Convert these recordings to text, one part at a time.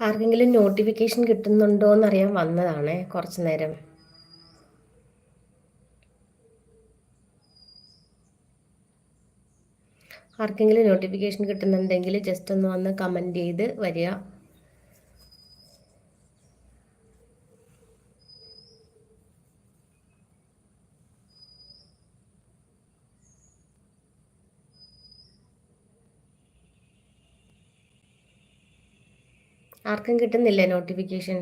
ആർക്കെങ്കിലും നോട്ടിഫിക്കേഷൻ കിട്ടുന്നുണ്ടോ എന്നറിയാൻ വന്നതാണ് കുറച്ച് നേരം ആർക്കെങ്കിലും നോട്ടിഫിക്കേഷൻ കിട്ടുന്നുണ്ടെങ്കിൽ ജസ്റ്റ് ഒന്ന് വന്ന് കമന്റ് ചെയ്ത് വരിക. ആർക്കും കിട്ടുന്നില്ല നോട്ടിഫിക്കേഷൻ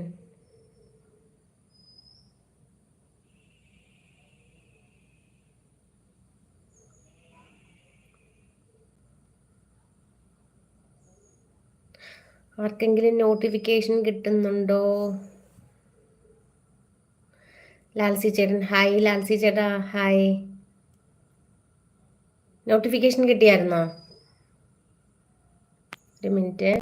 ആർക്കെങ്കിലും നോട്ടിഫിക്കേഷൻ കിട്ടുന്നുണ്ടോ? ലാൽസി ചേട്ടൻ ഹായ് ലാൽസി ചേട്ടാ ഹായ് നോട്ടിഫിക്കേഷൻ കിട്ടിയായിരുന്നോ? ഒരു മിനിറ്റ്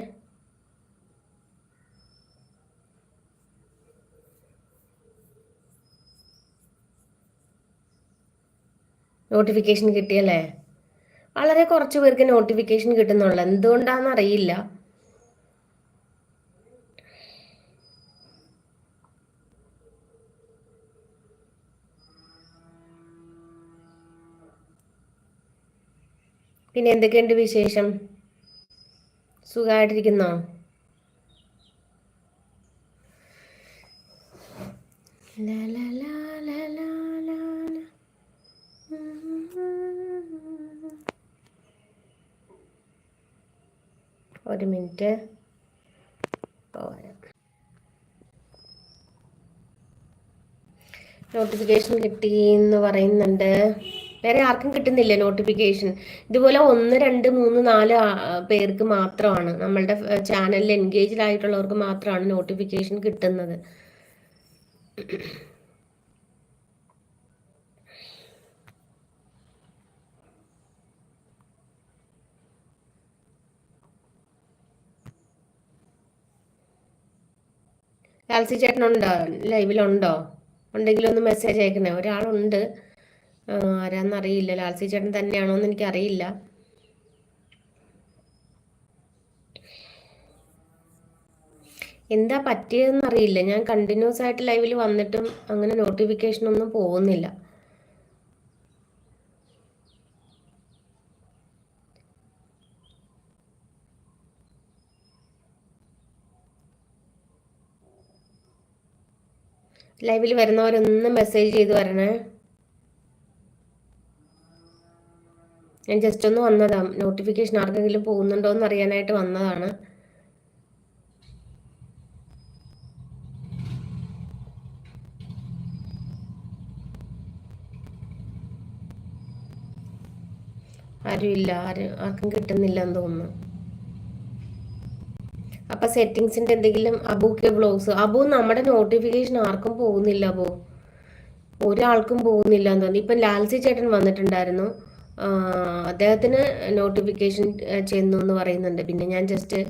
നോട്ടിഫിക്കേഷൻ കിട്ടിയല്ലേ? വളരെ കുറച്ച് പേർക്ക് നോട്ടിഫിക്കേഷൻ കിട്ടുന്നുള്ളൂ. എന്തുകൊണ്ടാണെന്ന് അറിയില്ല. പിന്നെ എന്തൊക്കെയുണ്ട് വിശേഷം? സുഖമായിട്ടിരിക്കുന്നോ? ലാ. ഒരു മിനിറ്റ്. നോട്ടിഫിക്കേഷൻ കിട്ടി എന്ന് പറയുന്നുണ്ട്. വേറെ ആർക്കും കിട്ടുന്നില്ല നോട്ടിഫിക്കേഷൻ ഇതുപോലെ ഒന്ന് രണ്ട് മൂന്ന് നാല് പേർക്ക് മാത്രമാണ്. നമ്മളുടെ ചാനലിൽ എൻഗേജ്ഡ് ആയിട്ടുള്ളവർക്ക് മാത്രമാണ് നോട്ടിഫിക്കേഷൻ കിട്ടുന്നത്. ലാൽസി ചേട്ടനുണ്ടോ? ലൈവിലുണ്ടോ? ഉണ്ടെങ്കിൽ ഒന്ന് മെസ്സേജ് അയക്കണേ. ഒരാളുണ്ട്. ആരാന്ന് ആരാന്നറിയില്ല. ലാൽസി ചേട്ടൻ തന്നെയാണോ എന്ന് എനിക്കറിയില്ല. എന്താ പറ്റിയതെന്ന് അറിയില്ല ഞാൻ കണ്ടിന്യൂസ് ആയിട്ട് ലൈവിൽ വന്നിട്ടും അങ്ങനെ നോട്ടിഫിക്കേഷൻ ഒന്നും പോകുന്നില്ല. ലൈവിൽ വരുന്നവരൊന്ന് മെസ്സേജ് ചെയ്ത് വരണേ. ഞാൻ ജസ്റ്റ് ഒന്ന് വന്നതാ. നോട്ടിഫിക്കേഷൻ ആർക്കെങ്കിലും പോകുന്നുണ്ടോ എന്ന് അറിയാനായിട്ട് വന്നതാണ്. ആരുമില്ല ആരും ആർക്കും കിട്ടുന്നില്ല എന്ന് തോന്നുന്നു. അപ്പൊ സെറ്റിങ്സിന്റെ എന്തെങ്കിലും അബുക്ക് ബ്ലൗസ് അബു നമ്മുടെ നോട്ടിഫിക്കേഷൻ ആർക്കും പോകുന്നില്ല അബു. ഒരാൾക്കും പോകുന്നില്ല എന്ന് തോന്നി ഇപ്പം ലാൽസി ചേട്ടൻ വന്നിട്ടുണ്ടായിരുന്നു. അദ്ദേഹത്തിന് നോട്ടിഫിക്കേഷൻ ചെന്നു എന്ന് പറയുന്നുണ്ട്. പിന്നെ ഞാൻ ജസ്റ്റ്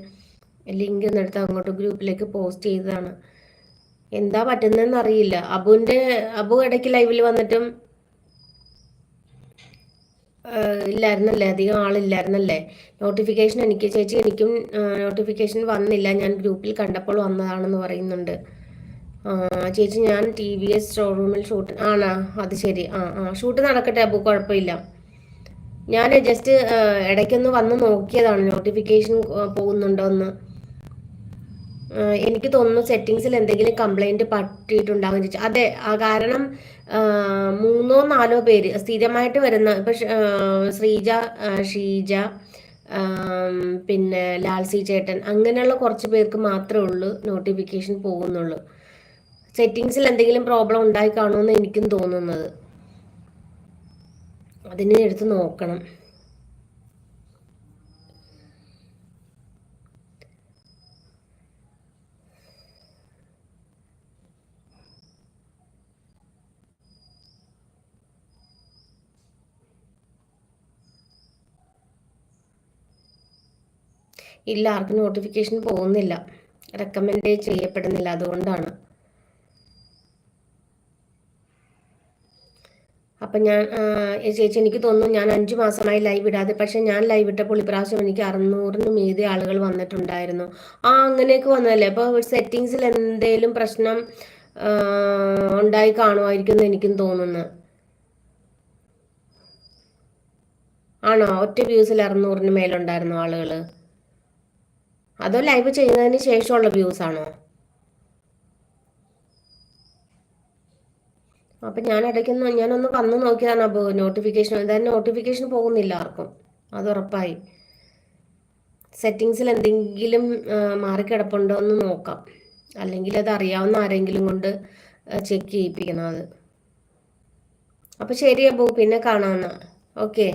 ലിങ്ക് എന്നെടുത്ത് അങ്ങോട്ട് ഗ്രൂപ്പിലേക്ക് പോസ്റ്റ് ചെയ്തതാണ്. എന്താ പറ്റുന്നതെന്ന് അറിയില്ല. അബുവിന്റെ അബു ഇടയ്ക്ക് ലൈവിൽ വന്നിട്ടും ഇല്ലായിരുന്നല്ലേ? അധികം ആളില്ലായിരുന്നല്ലേ? നോട്ടിഫിക്കേഷൻ എനിക്ക് ചേച്ചി എനിക്കും നോട്ടിഫിക്കേഷൻ വന്നില്ല. ഞാൻ ഗ്രൂപ്പിൽ കണ്ടപ്പോൾ വന്നതാണെന്ന് പറയുന്നുണ്ട്. ചേച്ചി ഞാൻ ടി വി എസ് ഷോറൂമിൽ ഷൂട്ട് ആണോ. അത് ശരി. ആ ആ ഷൂട്ട് നടക്കട്ടെ അപ്പോൾ കുഴപ്പമില്ല. ഞാൻ ജസ്റ്റ് ഇടയ്ക്കൊന്ന് വന്ന് നോക്കിയതാണ്. നോട്ടിഫിക്കേഷൻ പോകുന്നുണ്ടോ എന്ന് എനിക്ക് തോന്നുന്നു സെറ്റിങ്സിൽ എന്തെങ്കിലും കംപ്ലൈന്റ് പറ്റിയിട്ടുണ്ടാകും ചോദിച്ചു. അതെ കാരണം മൂന്നോ നാലോ പേര് സ്ഥിരമായിട്ട് വരുന്ന ഇപ്പൊ ശ്രീജ ഷീജ പിന്നെ ലാൽസി ചേട്ടൻ അങ്ങനെയുള്ള കുറച്ച് പേർക്ക് മാത്രമേ ഉള്ളൂ നോട്ടിഫിക്കേഷൻ പോകുന്നുള്ളൂ. സെറ്റിങ്സിൽ എന്തെങ്കിലും പ്രോബ്ലം ഉണ്ടായി കാണുമെന്ന് എനിക്കും തോന്നുന്നത്. അതിനെ എടുത്ത് നോക്കണം. ഇല്ല ആർക്കും നോട്ടിഫിക്കേഷൻ പോകുന്നില്ല. റെക്കമെൻഡ് ചെയ്യപ്പെടുന്നില്ല അതുകൊണ്ടാണ്. അപ്പം ഞാൻ ചേച്ചി എനിക്ക് തോന്നുന്നു ഞാൻ അഞ്ചു മാസമായി ലൈവ് ഇടാതെ പക്ഷെ ഞാൻ ലൈവ് ഇട്ടപ്പോൾ ഇപ്രാവശ്യം എനിക്ക് അറുന്നൂറിന് മീതെ ആളുകൾ വന്നിട്ടുണ്ടായിരുന്നു. ആ അങ്ങനെയൊക്കെ വന്നതല്ലേ? അപ്പോൾ സെറ്റിങ്സിൽ എന്തെങ്കിലും പ്രശ്നം ഉണ്ടായി കാണുമായിരിക്കും എന്ന് എനിക്കും തോന്നുന്നു. ആണോ? ഒറ്റ വ്യൂസിൽ അറുന്നൂറിന് മേലുണ്ടായിരുന്നു ആളുകൾ അതോ ലൈവ് ചെയ്യുന്നതിന് ശേഷമുള്ള വ്യൂസ് ആണോ? അപ്പൊ ഞാൻ ഇടയ്ക്കൊന്ന് ഞാനൊന്ന് വന്ന് നോക്കിയതാണ് അപ്പോൾ നോട്ടിഫിക്കേഷൻ എന്തായാലും നോട്ടിഫിക്കേഷൻ പോകുന്നില്ല ആർക്കും. അത് ഉറപ്പായി. സെറ്റിങ്സിൽ എന്തെങ്കിലും മാറിക്കിടപ്പുണ്ടോ എന്ന് നോക്കാം. അല്ലെങ്കിൽ അത് അറിയാവുന്ന ആരെങ്കിലും കൊണ്ട് ചെക്ക് ചെയ്യിപ്പിക്കണം അത്. അപ്പോൾ ശരി അബു പിന്നെ കാണാമെന്നാ ഓക്കെ